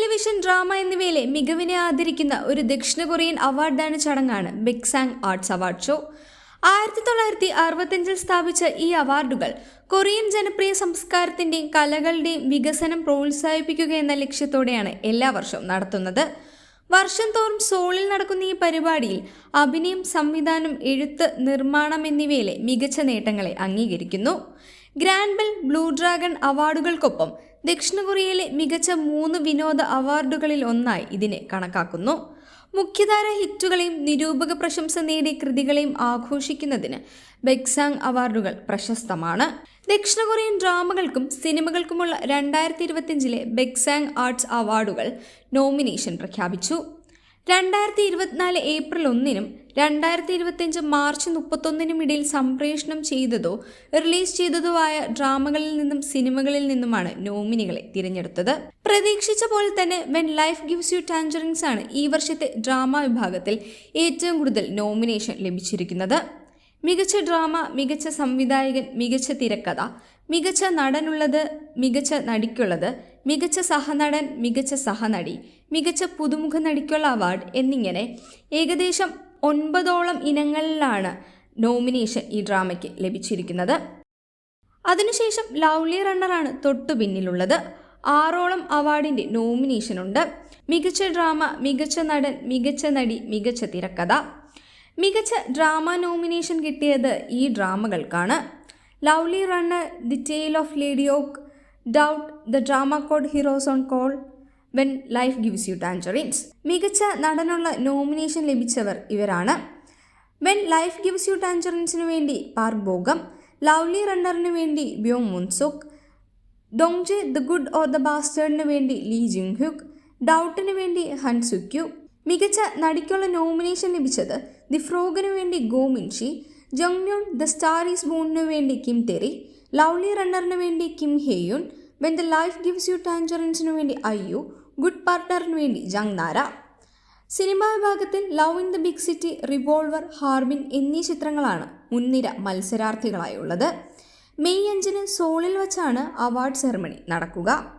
Television drama എന്നിവയിലെ മികവിനെ ആദരിക്കുന്ന ഒരു ദക്ഷിണ കൊറിയൻ അവാർഡാണ് ചടങ്ങാണ് Baeksang arts award show. ആയിരത്തി തൊള്ളായിരത്തി അറുപത്തഞ്ചിൽ സ്ഥാപിച്ച ഈ അവാർഡുകൾ കൊറിയൻ ജനപ്രിയ സംസ്കാരത്തിന്റെയും കലകളുടെയും വികസനം പ്രോത്സാഹിപ്പിക്കുക എന്ന ലക്ഷ്യത്തോടെയാണ് എല്ലാ വർഷവും നടത്തുന്നത്. വർഷം തോറും സോളിൽ നടക്കുന്ന ഈ പരിപാടിയിൽ അഭിനയം സംവിധാനം എഴുത്ത് നിർമ്മാണം എന്നിവയിലെ മികച്ച നേട്ടങ്ങളെ അംഗീകരിക്കുന്നു. ഗ്രാൻഡ് ബെൽ ബ്ലൂ ഡ്രാഗൺ അവാർഡുകൾക്കൊപ്പം ദക്ഷിണ കൊറിയയിലെ മികച്ച മൂന്ന് വിനോദ അവാർഡുകളിൽ ഒന്നായി ഇതിനെ കണക്കാക്കുന്നു. മുഖ്യധാര ഹിറ്റുകളെയും നിരൂപക പ്രശംസ നേടിയ കൃതികളെയും ആഘോഷിക്കുന്നതിന് ബെക്സാങ് അവാർഡുകൾ പ്രശസ്തമാണ്. ദക്ഷിണ കൊറിയൻ ഡ്രാമകൾക്കും സിനിമകൾക്കുമുള്ള രണ്ടായിരത്തി ഇരുപത്തിയഞ്ചിലെ ബെക്സാങ് ആർട്സ് അവാർഡുകൾ നോമിനേഷൻ പ്രഖ്യാപിച്ചു. രണ്ടായിരത്തി ഇരുപത്തിനാല് ഏപ്രിൽ ഒന്നിനും രണ്ടായിരത്തി ഇരുപത്തിയഞ്ച് മാർച്ച് മുപ്പത്തൊന്നിനും ഇടയിൽ സംപ്രേഷണം ചെയ്തതോ റിലീസ് ചെയ്തതോ ആയ ഡ്രാമകളിൽ നിന്നും സിനിമകളിൽ നിന്നുമാണ് നോമിനികളെ തിരഞ്ഞെടുത്തത്. പ്രതീക്ഷിച്ച പോലെ തന്നെ When Life Gives You Tangerines ആണ് ഈ വർഷത്തെ ഡ്രാമ വിഭാഗത്തിൽ ഏറ്റവും കൂടുതൽ നോമിനേഷൻ ലഭിച്ചിരിക്കുന്നത്. മികച്ച ഡ്രാമ മികച്ച സംവിധായകൻ മികച്ച തിരക്കഥ മികച്ച നടനുള്ളത് മികച്ച നടിക്കുള്ളത് മികച്ച സഹനടൻ മികച്ച സഹനടി മികച്ച പുതുമുഖ നടിക്കുള്ള അവാർഡ് എന്നിങ്ങനെ ഏകദേശം ഒൻപതോളം ഇനങ്ങളിലാണ് നോമിനേഷൻ ഈ ഡ്രാമയ്ക്ക് ലഭിച്ചിരിക്കുന്നത്. അതിനുശേഷം ലവ്ലി റണ്ണറാണ് തൊട്ടു പിന്നിലുള്ളത്. ആറോളം അവാർഡിന്റെ നോമിനേഷനുണ്ട്. മികച്ച ഡ്രാമ മികച്ച നടൻ മികച്ച നടി മികച്ച തിരക്കഥ. മികച്ച ഡ്രാമ നോമിനേഷൻ കിട്ടിയത് ഈ ഡ്രാമകൾക്കാണ്. Lovely Runner The Tale Of Lady Ok Doubt The Drama Code Heroes On Call When Life Gives You Tangerines മികച്ച നടനുള്ള നോമിനേഷൻ ലഭിച്ചവർ ഇവരാണ്. വെൻ ലൈഫ് ഗിവ്സ് യു ടാഞ്ചറിൻസിനു വേണ്ടി പാർക്ക് ബോഗം ലവ്ലി റണ്ണറിന് വേണ്ടി ബ്യോങ് മുൻസുക് Dongjae The Good Or The ബാസ്റ്റേഡിന് വേണ്ടി Lee ജിങ് ഹുക് ഡൗട്ടിന് വേണ്ടി ഹൻ സുക്യു മികച്ച നടിക്കുള്ള നോമിനേഷൻ ലഭിച്ചത് ദി ഫ്രോഗിന് വേണ്ടി ഗോ ജങ്ന്യോൺ ദ സ്റ്റാർ ഈസ് ബോണിന് വേണ്ടി കിം തെറി ലവ്ലി റണ്ണറിന് വേണ്ടി Kim Hyeyoon When The Life Gives You ടാൻജറൻസിന് വേണ്ടി അയ്യു ഗുഡ് പാർട്ട്ണറിന് വേണ്ടി ജങ് നാര സിനിമാ വിഭാഗത്തിൽ Love In The Big City Revolver Harbin എന്നീ ചിത്രങ്ങളാണ് മുൻനിര മത്സരാർത്ഥികളായുള്ളത്. മെയ് അഞ്ചിന് സോളിൽ വച്ചാണ് അവാർഡ് സെറമണി നടക്കുക.